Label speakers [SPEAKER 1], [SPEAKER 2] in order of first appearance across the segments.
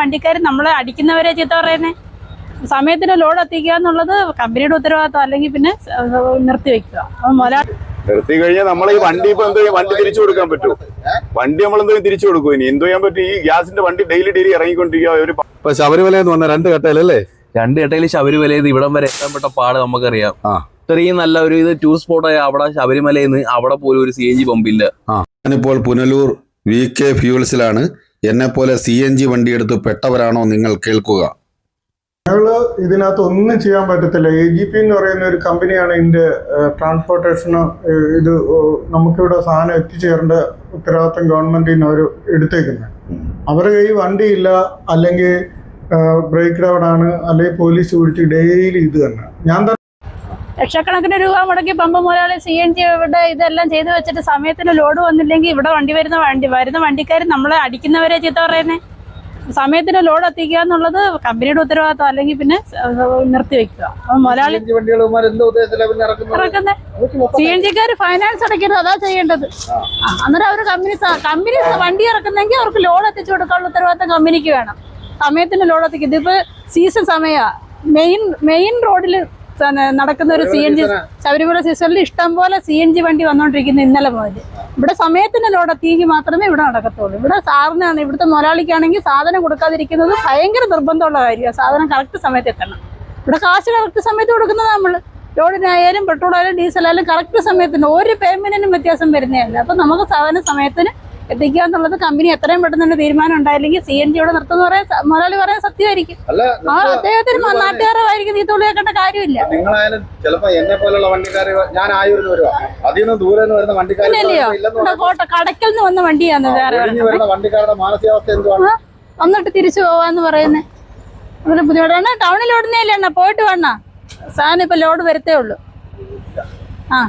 [SPEAKER 1] വണ്ടിക്കാർ നമ്മളെ അടിക്കുന്നവരെ ചീത്ത പറയുന്നേ? സമയത്തിന് ലോഡ് എത്തിക്കുക എന്നുള്ളത് കമ്പനിയുടെ ഉത്തരവാദിത്വം. അല്ലെങ്കിൽ പിന്നെ നിർത്തി വെക്കുക. മുതലാളി
[SPEAKER 2] നിർത്തി കഴിഞ്ഞാൽ നമ്മൾ ഈ വണ്ടി ഇപ്പൊ എന്തോ വണ്ടി തിരിച്ചു കൊടുക്കാൻ പറ്റുമോ വണ്ടി നമ്മൾ എന്തോ തിരിച്ചു കൊടുക്കും ഇനി. എന്തോ ചെയ്യാൻ പറ്റും? ഈ ഗ്യാസിന്റെ വണ്ടി ഡെയിലി ഡെയിലി ഇറങ്ങിക്കൊണ്ടിരിക്കുക. ഒരു
[SPEAKER 3] ഇപ്പൊ ശബരിമലയിൽ നിന്ന് വന്ന രണ്ട് കട്ടയിലല്ലേ?
[SPEAKER 4] രണ്ട് ഘട്ടയിൽ ശബരിമലയിൽ നിന്ന് ഇവിടം വരെ എത്താൻ പെട്ട പാട് നമുക്കറിയാം. ഇത്രയും നല്ല ഒരു ഇത് ടൂർ സ്പോട്ടായ അവിടെ ശബരിമലയിൽ നിന്ന് അവിടെ പോലും ഒരു സി എൻ ജി പമ്പില്ല
[SPEAKER 3] ഞാനിപ്പോൾ പുനലൂർ വി കെ ഫ്യൂൾസിലാണ് എന്നെ പോലെ സി എൻ ജി വണ്ടിയെടുത്ത് പെട്ടവരാണോ നിങ്ങൾ കേൾക്കുക.
[SPEAKER 5] ഞങ്ങൾ ഇതിനകത്ത് ഒന്നും ചെയ്യാൻ പറ്റത്തില്ല. എ ജി പി എന്ന് പറയുന്ന ഒരു കമ്പനിയാണ് ഇതിന്റെ ട്രാൻസ്പോർട്ടേഷന് ഇത് നമുക്കിവിടെ സാധനം എത്തിച്ചേരേണ്ട ഉത്തരവാദിത്തം ഗവൺമെന്റിൽ നിന്ന് അവർ എടുത്തേക്കുന്നത് അവരുടെ കയ്യിൽ വണ്ടിയില്ല അല്ലെങ്കിൽ ബ്രേക്ക് ഡൗൺ ആണ് അല്ലെങ്കിൽ പോലീസ് വിളിച്ച് ഡെയിലി ഇത് തന്നെ. ഞാൻ
[SPEAKER 1] ലക്ഷക്കണക്കിന് രൂപ മുടക്കി പമ്പ് മുതലാളി സി എൻ ജി ഇവിടെ ഇതെല്ലാം ചെയ്തു വെച്ചിട്ട് സമയത്തിന് ലോഡ് വന്നില്ലെങ്കിൽ ഇവിടെ വണ്ടി വരുന്ന വണ്ടി വരുന്ന വണ്ടിക്കാർ നമ്മളെ അടിക്കുന്നവരെ ചീത്ത പറയുന്നേ. സമയത്തിന് ലോഡ് എത്തിക്കുക എന്നുള്ളത് കമ്പനിയുടെ ഉത്തരവാദിത്വം. അല്ലെങ്കിൽ പിന്നെ നിർത്തി വെക്കുക. മുതലാളി സി എൻ ജിക്കാർ ഫൈനാൻസ് അടയ്ക്കരുത് അതാ ചെയ്യേണ്ടത്. അന്നേരം അവർ കമ്പനി കമ്പനി വണ്ടി ഇറക്കുന്നെങ്കിൽ അവർക്ക് ലോഡ് എത്തിച്ചു കൊടുക്കാനുള്ള ഉത്തരവാദിത്തം കമ്പനിക്ക് വേണം. സമയത്തിന് ലോഡ് എത്തിക്കും ഇതിപ്പോ സീസൺ സമയമാണ് മെയിൻ മെയിൻ റോഡിൽ നടക്കുന്ന ഒരു സി എൻ ജി ശബരിമല സീസണിൽ ഇഷ്ടം പോലെ സി എൻ ജി വണ്ടി വന്നുകൊണ്ടിരിക്കുന്നു ഇന്നലെ മുതൽ. ഇവിടെ സമയത്തിന് ലോഡ് എത്തിയെങ്കിൽ മാത്രമേ ഇവിടെ നടക്കത്തുള്ളൂ. ഇവിടെ സാറിനാണ് ഇവിടുത്തെ മുതലാളിക്കാണെങ്കിൽ സാധനം കൊടുക്കാതിരിക്കുന്നത് ഭയങ്കര നിർബന്ധമുള്ള കാര്യമാണ്. സാധനം കറക്റ്റ് സമയത്ത് എത്തണം. ഇവിടെ കാശ് കറക്റ്റ് സമയത്ത് കൊടുക്കുന്നത് നമ്മൾ ലോഡിനായാലും ഡീസൽ ആയാലും കറക്റ്റ് സമയത്തിന് ഒരു പേയ്മെന്റിനും വ്യത്യാസം വരുന്നതല്ല. അപ്പൊ നമുക്ക് സാധനം സമയത്തിന് എത്തിക്കുക എന്നുള്ളത് കമ്പനി എത്രയും പെട്ടെന്ന് തന്നെ തീരുമാനം ഉണ്ടായില്ലെങ്കിൽ സി എൻ ജിയുടെ നിർത്തുന്ന പറയാൻ മുതലാളി പറയാൻ സത്യമായിരിക്കും ആ അദ്ദേഹത്തിന് നാട്ടുകാരായിരിക്കും നീ തുള്ളിയാക്കേണ്ട കാര്യമില്ല
[SPEAKER 6] നിങ്ങളായാലും ചിലപ്പോ എന്നെ പോലുള്ള വണ്ടിക്കാരെ ഞാൻ ആയൂരിന്ന് വരുവാ അതിൽ നിന്ന് ദൂരെ നിന്ന് വരുന്ന വണ്ടിക്കാർ
[SPEAKER 1] പിന്നല്ലയോ കോട്ട കടക്കൽ നിന്ന് വന്ന വണ്ടിയാന്ന് വേറെ
[SPEAKER 6] വണ്ടിക്കാരുടെ മാനസികാവസ്ഥ എന്തുവാണ്
[SPEAKER 1] വന്നിട്ട് തിരിച്ചു പോവാന്ന് പറയുന്നേ അങ്ങനെ ബുദ്ധിമുട്ടാണ് ടൗണിൽ ഓടുന്നതല്ലേ അണ്ണാ പോയിട്ട് വേണ സാധനം ഇപ്പൊ ലോഡ് വരത്തേ ഉള്ളൂ ആ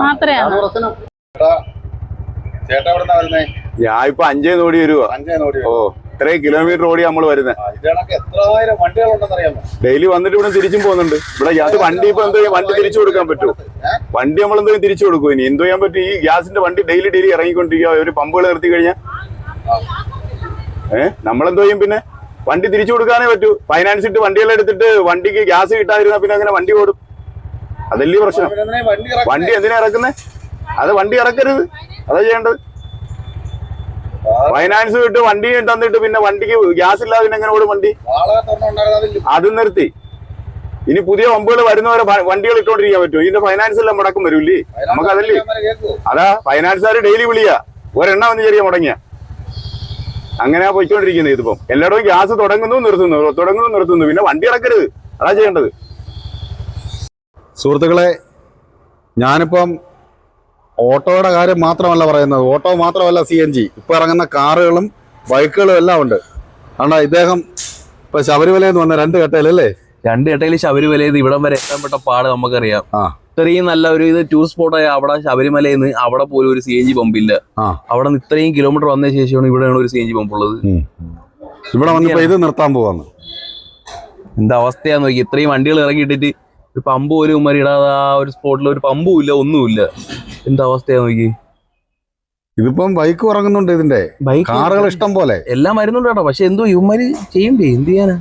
[SPEAKER 1] മാത്രമേ
[SPEAKER 6] ചേട്ടാ ചേട്ടാ എവിടെ വരുന്നേ?
[SPEAKER 2] ഞാൻ ഇപ്പൊ അഞ്ചേ നോടി വരുവോ.
[SPEAKER 6] അഞ്ചേ നോടി
[SPEAKER 2] ഓ ഇത്രയും കിലോമീറ്റർ ഓടി നമ്മൾ വരുന്നത് ഡെയിലി വന്നിട്ട് ഇവിടെ തിരിച്ചും പോകുന്നുണ്ട്. ഇവിടെ ഗ്യാസ് വണ്ടി ഇപ്പൊ എന്തോ ചെയ്യാൻ- വണ്ടി തിരിച്ചു കൊടുക്കാൻ പറ്റുമോ? വണ്ടി നമ്മൾ എന്തോ തിരിച്ചു കൊടുക്കും. ഇനി എന്തോ ചെയ്യാൻ പറ്റും? ഈ ഗ്യാസിന്റെ വണ്ടി ഡെയിലി ഡെയിലി ഇറങ്ങിക്കൊണ്ടിരിക്കുക. ഒരു പമ്പുകൾ നിർത്തി കഴിഞ്ഞാൽ ഏഹ് നമ്മളെന്തോ ചെയ്യും പിന്നെ? വണ്ടി തിരിച്ചു കൊടുക്കാനേ പറ്റൂ. ഫൈനാൻസ് ഇട്ട് വണ്ടിയെല്ലാം എടുത്തിട്ട് വണ്ടിക്ക് ഗ്യാസ് കിട്ടാതിരുന്ന പിന്നെ അങ്ങനെ വണ്ടി ഓടും. അതല്ലേ പ്രശ്നം?
[SPEAKER 6] വണ്ടി
[SPEAKER 2] എന്തിനാ ഇറക്കുന്നത് അത് വണ്ടി ഇറക്കരുത്. അതാ ചെയ്യേണ്ടത്. ഫൈനാൻസ് വിട്ട് വണ്ടി തന്നിട്ട് പിന്നെ വണ്ടിക്ക് ഗ്യാസ് ഇല്ലാതെ പിന്നെ എങ്ങനെ ഓടും വണ്ടി? അത് നിർത്തി. ഇനി പുതിയ പമ്പുകൾ വരുന്നവരെ വണ്ടികൾ ഇട്ടോണ്ടിരിക്കാൻ പറ്റുമോ? ഇതിന്റെ ഫൈനാൻസ് എല്ലാം മുടക്കം വരൂല്ലേ? നമുക്ക് അതല്ലേ? അതാ ഫൈനാൻസുകാർ ഡെയിലി വിളിയാ. ഒരെണ്ണം വന്ന് ചെറിയ മുടങ്ങിയ. അങ്ങനെയാ പോയിക്കൊണ്ടിരിക്കുന്നത് ഇതിപ്പം. എല്ലായിടവും ഗ്യാസ് തുടങ്ങുന്നു നിർത്തുന്നു തുടങ്ങുന്നു നിർത്തുന്നു. പിന്നെ വണ്ടി ഇറക്കരുത് അതാ ചെയ്യേണ്ടത്.
[SPEAKER 3] സുഹൃത്തുക്കളെ ഞാനിപ്പം ഓട്ടോയുടെ കാര്യം മാത്രമല്ല പറയുന്നത്. ഓട്ടോ മാത്രമല്ല സി എൻ ജി ഇപ്പൊ ഇറങ്ങുന്ന കാറുകളും ബൈക്കുകളും എല്ലാം ഉണ്ട്. കാരണം ഇദ്ദേഹം ഇപ്പൊ ശബരിമലയിൽ നിന്ന് വന്ന രണ്ട് കട്ടയിലല്ലേ?
[SPEAKER 4] രണ്ട് ഘട്ടയിൽ ശബരിമല നിന്ന് ഇവിടം വരെ എത്താൻ പെട്ട പാട് നമുക്കറിയാം. ഇത്രയും നല്ല ഒരു ഇത് ടൂർ ആയ അവിടെ ശബരിമലയിൽ നിന്ന് അവിടെ പോലും ഒരു സി എൻ ജി പമ്പില്ല. അവിടെ നിന്ന് ഇത്രയും കിലോമീറ്റർ വന്ന ശേഷമാണ് ഇവിടെയാണ് ഒരു സി എൻ ജി പമ്പ് ഉള്ളത്.
[SPEAKER 3] ഇവിടെ വന്നിപ്പോ ഇത് നിർത്താൻ പോവാന്ന്.
[SPEAKER 4] എന്താ അവസ്ഥയാന്ന് നോക്കി ഇത്രയും വണ്ടികൾ ഇറങ്ങിയിട്ടിട്ട് ഒരു പമ്പ് പോലും ഇടാതെ ആ ഒരു സ്പോട്ടിൽ ഒരു പമ്പും ഇല്ല ഒന്നുമില്ല. എന്താ അവസ്ഥയാ നോക്കി?
[SPEAKER 3] ഇതിപ്പം ബൈക്ക് ഉറങ്ങുന്നുണ്ട് ഇതിന്റെ കാറുകൾ ഇഷ്ടം പോലെ.
[SPEAKER 4] എല്ലാം വരുന്നുണ്ട് കേട്ടോ. പക്ഷെ എന്തോ ഇവന്മാര് ചെയ്യണ്ടേ? എന്ത് ചെയ്യാനാ?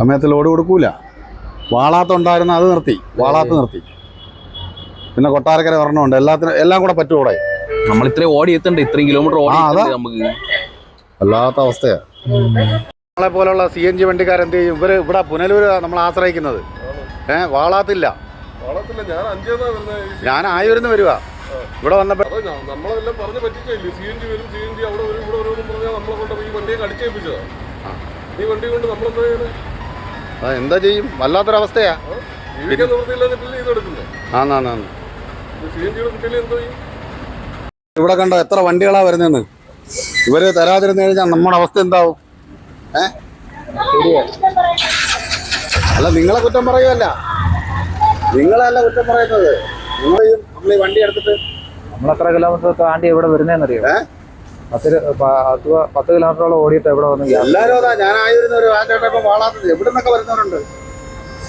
[SPEAKER 3] സമയത്ത് ലോഡ് കൊടുക്കൂല. വാളാത്തുണ്ടായിരുന്ന അത് നിർത്തി. വാളാത്ത് നിർത്തി. പിന്നെ കൊട്ടാരക്കര ഒരെണ്ണമുണ്ട്. എല്ലാത്തിനും എല്ലാം കൂടെ പറ്റൂടെ
[SPEAKER 4] നമ്മൾ ഇത്രയും ഓടി എത്തണ്ടേ. ഇത്രയും കിലോമീറ്റർ ഓടി നമുക്ക്.
[SPEAKER 3] വല്ലാത്ത അവസ്ഥയാ. നമ്മളെ പോലുള്ള സി എൻ ജി വണ്ടിക്കാരെന്ത് ചെയ്യും? ഇവർ ഇവിടെ പുനലൂര് നമ്മൾ ആശ്രയിക്കുന്നത്. ഏഹ് വളത്തില്ല.
[SPEAKER 7] ഞാൻ
[SPEAKER 3] ആയൂരിന്ന് വരുവാ. ഇവിടെ വന്നപ്പോ
[SPEAKER 7] നമ്മളെല്ലാം പറഞ്ഞു പറ്റിച്ചില്ലേ സി എൻ ജി വരും സി എൻ ജി അവിടെ വരും ഇവിടെ വരും എന്ന് പറഞ്ഞാൽ നമ്മളെ കൊണ്ട് ഈ വണ്ടിയെ അടിച്ചേൽപ്പിച്ചതാ ഈ വണ്ടി കൊണ്ട് നമ്മളെന്താ ചെയ്യുന്നത്
[SPEAKER 3] എന്താ ചെയ്യും? വല്ലാത്തൊരവസ്ഥയാ. ഇവിടെ കണ്ട എത്ര വണ്ടികളാ വരുന്നെന്ന്? ഇവർ തരാതിരുന്നു കഴിഞ്ഞാൽ നമ്മുടെ അവസ്ഥ എന്താവും? ഏ? അല്ല നിങ്ങളെ കുറ്റം പറയുമല്ല നിങ്ങളല്ല കുറ്റം പറയുന്നത്. നിങ്ങൾ നമ്മൾ ഈ വണ്ടി എടുത്തിട്ട്
[SPEAKER 8] നമ്മൾ എത്ര കിലോമീറ്റർ താണ്ടി എവിടെ വരുന്നതെന്നറിയോ
[SPEAKER 3] ഏ?
[SPEAKER 8] പത്ത് പത്ത് പത്ത് കിലോമീറ്ററോളം ഓടിയിട്ട് എവിടെ വന്നു?
[SPEAKER 3] എല്ലാരും അതാ ഞാൻ ആയിരുന്ന ഒരു ആ ചേട്ടൻ ഇപ്പം വാളാത്തത്. എവിടെ നിന്നൊക്കെ വരുന്നവരുണ്ട്?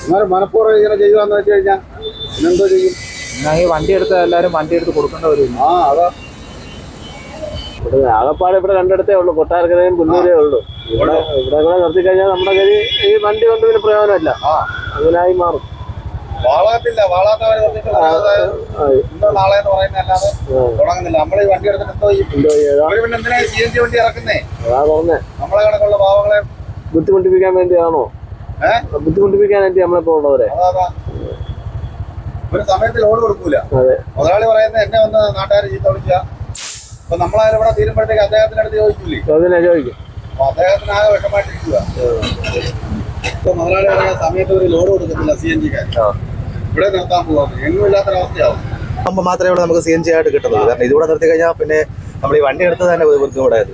[SPEAKER 3] എന്നാൽ മനഃപൂർവം ഇങ്ങനെ ചെയ്യുവാന്ന് വെച്ച് കഴിഞ്ഞാൽ എന്തോ ചെയ്യും?
[SPEAKER 8] എന്നാ ഈ വണ്ടി എടുത്ത് എല്ലാവരും വണ്ടി എടുത്ത് കൊടുക്കേണ്ട വരും.
[SPEAKER 3] ആ അതാ.
[SPEAKER 8] ഇവിടെ ആകപ്പാടെ ഇവിടെ രണ്ടിടത്തേ ഉള്ളൂ. കൊട്ടാരക്കരയും പുല്ലൂരേ ഉള്ളൂ. ഇവിടെ ഇവിടെ കൂടെ നിർത്തിക്കഴിഞ്ഞാൽ നമ്മുടെ കയ്യിൽ ഈ വണ്ടി കൊണ്ട് പിന്നെ പ്രയോജനമില്ല.
[SPEAKER 6] ആ.
[SPEAKER 8] അങ്ങനായി മാറും.
[SPEAKER 6] വാളാത്തില്ല വാളാത്തവരെ പറഞ്ഞിട്ട്. ഇന്നോ നാളെ എന്ന് പറയുന്ന അല്ലാതെ
[SPEAKER 8] ആ.
[SPEAKER 6] തുടങ്ങുന്നില്ല. നമ്മൾ ഈ വണ്ടി എടുത്തിട്ട് എന്തോ ചെയ്യും. പിന്നെ എന്തിനാ സി എൻ ജി വണ്ടി ഇറക്കുന്നേ? നമ്മളെ കണക്കുള്ള പാവങ്ങളെ
[SPEAKER 8] ബുദ്ധിമുട്ടിപ്പിക്കാൻ വേണ്ടിയാണോ? ബുദ്ധിമുട്ടിപ്പിക്കാൻ വേണ്ടി നമ്മളെ
[SPEAKER 6] അതാ. ഒരു സമയത്ത് ലോഡ് കൊടുക്കൂല. മുതലാളി പറയുന്നത് എന്നെ വന്ന് നാട്ടുകാർ ചീത്ത വിളിക്കുക അപ്പൊ നമ്മളാരും ഇവിടെ തീരുമ്പോഴത്തേക്ക് അദ്ദേഹത്തിന്റെ അടുത്ത് ചോദിക്കൂലേ?
[SPEAKER 8] ചോദിക്കും.
[SPEAKER 6] അപ്പൊ അദ്ദേഹത്തിന് ആകെ വിഷമായിട്ടിരിക്കുക ഇപ്പൊ മുതലാളി പറയുന്ന സമയത്ത് ഒരു ലോഡ് കൊടുക്കത്തില്ല സി എൻ ജിക്കാർ ഇവിടെ നിർത്താൻ പോകാം എങ്ങും ഇല്ലാത്തൊരവസ്ഥയാവും
[SPEAKER 9] ആകുമ്പോൾ മാത്രമേ ഇവിടെ നമുക്ക് സി എൻ ജി ആയിട്ട് കിട്ടുന്നത് കാരണം ഇതിവിടെ നിർത്തി കഴിഞ്ഞാൽ പിന്നെ നമ്മൾ ഈ വണ്ടി എടുത്ത് തന്നെ ഒരു ബുദ്ധിമുട്ടായത്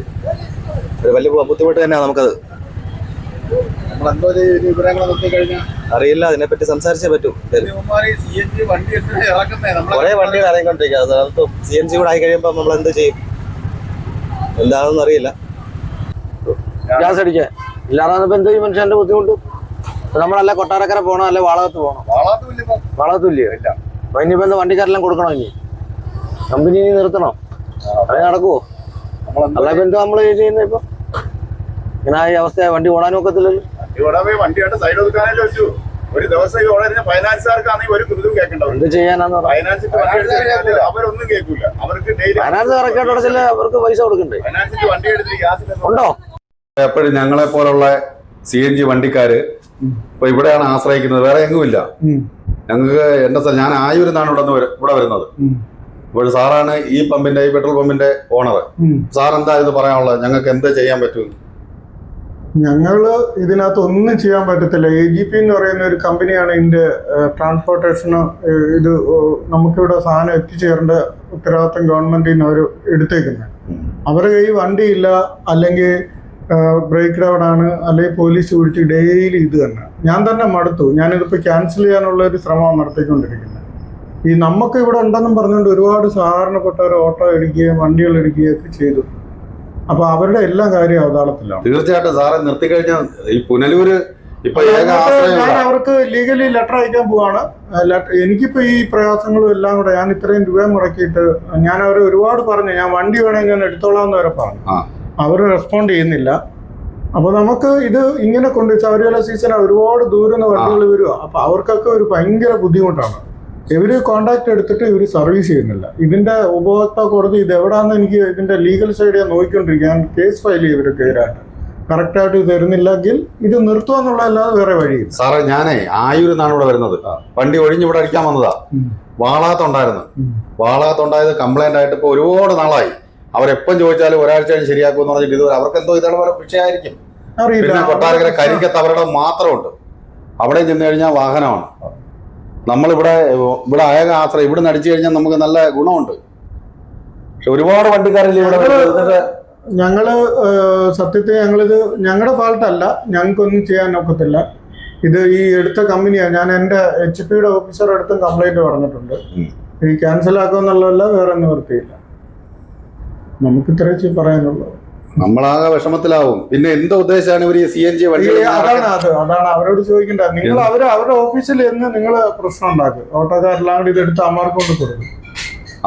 [SPEAKER 9] ഒരു വലിയ ബുദ്ധിമുട്ട് തന്നെയാണ് നമുക്കത്. അറിയില്ല അതിനെപ്പറ്റി സംസാരിച്ചേ പറ്റൂ. കുറെ വണ്ടികൾ ഇറങ്ങിക്കൊണ്ടിരിക്കുക അത് സി എൻ ജി കൂടെ ആയി കഴിയുമ്പോൾ നമ്മൾ എന്ത് ചെയ്യും? എന്താണെന്ന് അറിയില്ല.
[SPEAKER 8] ഗ്യാസ് അടിക്കാൻ ഇല്ലാതെ ഇപ്പൊ എന്ത് ചെയ്യും മനുഷ്യന്റെ ബുദ്ധിമുട്ട്. നമ്മളല്ല കൊട്ടാരക്കര പോകണം അല്ലെ വാളകത്ത് പോകണം വാളകത്തില്ലയോ ഇല്ല അപ്പൊ ഇനിയിപ്പോ എന്താ വണ്ടിക്കാരെല്ലാം കൊടുക്കണോ ഇനി? കമ്പനി ഇനി നിർത്തണോ? അത് നടക്കുവോ? അല്ല ഇപ്പൊ എന്താ നമ്മൾ ചെയ്യുന്നത് ഇപ്പൊ ഇങ്ങനെ ഈ അവസ്ഥ വണ്ടി ഓടാനും ഒക്കത്തില്ലല്ലോ.
[SPEAKER 2] ഒരു ദിവസം ഈ ഓടുന്ന ഫൈനാൻസുകാർക്കാണെങ്കിൽ ഒരു കുതും കേൾക്കണ്ടാവും.
[SPEAKER 8] എന്ത് ചെയ്യാനാന്ന്
[SPEAKER 2] ഫൈനാൻസ് എടുത്ത് അവരൊന്നും കേൾക്കൂല. അവർക്ക് ഡെയിലി
[SPEAKER 8] ഫൈനാൻസ് കറക്റ്റായിട്ട് അവർക്ക് പൈസ കൊടുക്കണ്ടേ?
[SPEAKER 2] ഫൈനാൻസിന്റെ വണ്ടി എടുത്തിട്ട് ഗ്യാസിൽ
[SPEAKER 8] ഉണ്ടോ?
[SPEAKER 3] എപ്പോഴും ഞങ്ങളെ പോലുള്ള സി എൻ ജി വണ്ടിക്കാര് ഇപ്പൊ ഇവിടെയാണ് ആശ്രയിക്കുന്നത്. വേറെ എങ്ങുമില്ല. ഞങ്ങൾക്ക് എന്റെ ഞാൻ ആയൂരുന്നാണ് ഇവിടെ നിന്ന് ഇവിടെ വരുന്നത്. ഇവിടെ സാറാണ് ഈ പമ്പിന്റെ ഈ പെട്രോൾ പമ്പിന്റെ ഓണർ സാർ എന്താ ഇത് പറയാനുള്ളത്? ഞങ്ങൾക്ക് എന്താ ചെയ്യാൻ പറ്റും?
[SPEAKER 5] ഞങ്ങൾ ഇതിനകത്ത് ഒന്നും ചെയ്യാൻ പറ്റത്തില്ല. എ ജി പി എന്ന് പറയുന്ന ഒരു കമ്പനിയാണ് ഇതിന്റെ ട്രാൻസ്പോർട്ടേഷന് ഇത് നമുക്കിവിടെ സാധനം എത്തിച്ചേരേണ്ട ഉത്തരവാദിത്തം ഗവൺമെന്റിന് നിന്ന് അവർ എടുത്തേക്കുന്നത്. അവരുടെ കയ്യിൽ വണ്ടിയില്ല അല്ലെങ്കിൽ ബ്രേക്ക് ഡൗൺ ആണ് അല്ലെങ്കിൽ പോലീസ് വിളിച്ച് ഡെയിലി ഇത് തന്നെ. ഞാൻ തന്നെ മടുത്തു. ഞാനിതിപ്പോൾ ക്യാൻസൽ ചെയ്യാനുള്ള ഒരു ശ്രമമാണ് നടത്തിക്കൊണ്ടിരിക്കുന്നത്. ഈ നമുക്ക് ഇവിടെ ഉണ്ടെന്നും പറഞ്ഞുകൊണ്ട് ഒരുപാട് സാധാരണപ്പെട്ടവർ ഓട്ടോ എടുക്കുകയും വണ്ടികൾ എടുക്കുകയും ഒക്കെ ചെയ്തു. അപ്പൊ അവരുടെ എല്ലാ കാര്യവും അവതാളത്തിലാണ്
[SPEAKER 3] തീർച്ചയായിട്ടും സാറെ നിർത്തിക്കഴിഞ്ഞാൽ ഈ പുനലൂര്
[SPEAKER 5] ഞാൻ അവർക്ക് ലീഗലി ലെറ്റർ അയക്കാൻ പോവാണ്. എനിക്കിപ്പോ ഈ പ്രയാസങ്ങളും എല്ലാം കൂടെ ഞാൻ ഇത്രയും രൂപ മുടക്കിയിട്ട് ഞാൻ അവരെ ഒരുപാട് പറഞ്ഞു. ഞാൻ വണ്ടി വേണമെങ്കിൽ ഞാൻ എടുത്തോളാം എന്ന് വരെ പറഞ്ഞു. അവർ റെസ്പോണ്ട് ചെയ്യുന്നില്ല. അപ്പൊ നമുക്ക് ഇത് ഇങ്ങനെ കൊണ്ട് ശബരിമല സീസൺ ഒരുപാട് ദൂരം വണ്ടികൾ വരിക അപ്പൊ അവർക്കൊക്കെ ഒരു ഭയങ്കര ബുദ്ധിമുട്ടാണ്. ഇവർ കോണ്ടാക്ട് എടുത്തിട്ട് ഇവർ സർവീസ് ചെയ്യുന്നില്ല. ഇതിന്റെ ഉപഭോക്താ കോടതി ഇത് എവിടാന്ന് എനിക്ക് ഇതിന്റെ ലീഗൽ സൈഡ് ഞാൻ നോക്കിക്കൊണ്ടിരിക്കുക ഞാൻ കേസ് ഫയൽ ഇവർക്ക് എതിരായിട്ട് കറക്റ്റായിട്ട് ഇത് തരുന്നില്ലെങ്കിൽ ഇത് നിർത്തുക എന്നുള്ളതല്ലാതെ വേറെ വഴിയില്ല.
[SPEAKER 3] സാറേ ഞാനേ ആയൂരിൽ നിന്നാണ് ഇവിടെ വരുന്നത്. വണ്ടി ഒഴിഞ്ഞ് ഇവിടെ അടിക്കാൻ വന്നതാ. വാളാത്തുണ്ടായിരുന്നു. വാളാത്തുണ്ടായത് കംപ്ലൈന്റ് ആയിട്ട് ഇപ്പൊ ഒരുപാട് നാളായി. അവരെപ്പം ചോദിച്ചാലും ഒരാഴ്ച കഴിഞ്ഞ് ശരിയാക്കുമെന്ന് പറഞ്ഞിട്ട് ഇതുവരെ അവർക്ക് എന്തോ ഇതാണ് പോലെ വിഷയമായിരിക്കും പിന്നെ കൊട്ടാരക്കര കരിക്കത്ത് അവരുടെ മാത്രമുണ്ട്. അവിടെ ചെന്ന് കഴിഞ്ഞാൽ വാഹനമാണ്. നമ്മളിവിടെ ഇവിടെ അയക ആശ്രയം ഇവിടെ നിന്ന് അടിച്ചു കഴിഞ്ഞാൽ നമുക്ക് നല്ല ഗുണമുണ്ട്. പക്ഷെ ഒരുപാട് വണ്ടിക്കാരില്ല ഇവിടെ
[SPEAKER 5] ഞങ്ങൾ സത്യത്തിൽ ഞങ്ങളിത് ഞങ്ങളുടെ ഫാൾട്ട് അല്ല ഞങ്ങൾക്കൊന്നും ചെയ്യാൻ ഒക്കത്തില്ല. ഇത് ഈ എടുത്ത കമ്പനിയാണ് ഞാൻ എന്റെ എച്ച് പിയുടെ ഓഫീസർ അടുത്തും കംപ്ലൈന്റ് പറഞ്ഞിട്ടുണ്ട്. ഈ ക്യാൻസൽ ആക്കുമെന്നുള്ളതല്ല വേറെ നിവൃത്തിയില്ല നമുക്ക് ഇത്ര പറയാനുള്ളൂ.
[SPEAKER 3] നമ്മളാകെ വിഷമത്തിലാവും. പിന്നെ എന്ത് ഉദ്ദേശമാണ് ഇവർ ഈ സി എൻ ജി വണ്ടി
[SPEAKER 5] അതാണ് അത്. അതാണ് അവരോട് ചോദിക്കേണ്ടത് നിങ്ങൾ അവർ അവരുടെ ഓഫീസിൽ എന്ന് നിങ്ങൾ പ്രശ്നം ഉണ്ടാക്കും. ഓട്ടോക്കാരെല്ലാം കൂടി ഇതെടുത്ത് അമ്മമാർക്ക് കൊണ്ട് കൊടുക്കും.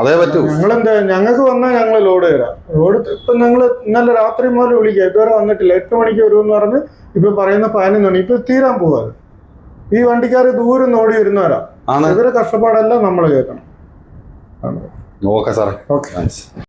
[SPEAKER 3] അതേ പറ്റൂ.
[SPEAKER 5] ഞങ്ങളെന്താ ഞങ്ങൾക്ക് വന്നാൽ ഞങ്ങൾ ലോഡ് തരാം. ലോഡ് ഇപ്പൊ ഞങ്ങൾ ഇന്നലെ രാത്രി മുതൽ വിളിക്കുക ഇതുവരെ വന്നിട്ടില്ല. എട്ട് മണിക്ക് വരുമെന്ന് പറഞ്ഞ് ഇപ്പൊ പറയുന്ന പതിനൊന്ന് മണി ഇപ്പൊ തീരാൻ പോവാ. ഈ വണ്ടിക്കാർ ദൂരം ഓടി വരുന്നവരാ. ഇവരെ കഷ്ടപ്പാടെല്ലാം നമ്മൾ കേൾക്കണം.
[SPEAKER 3] ഓക്കെ സാറേ.
[SPEAKER 5] ഓക്കെ.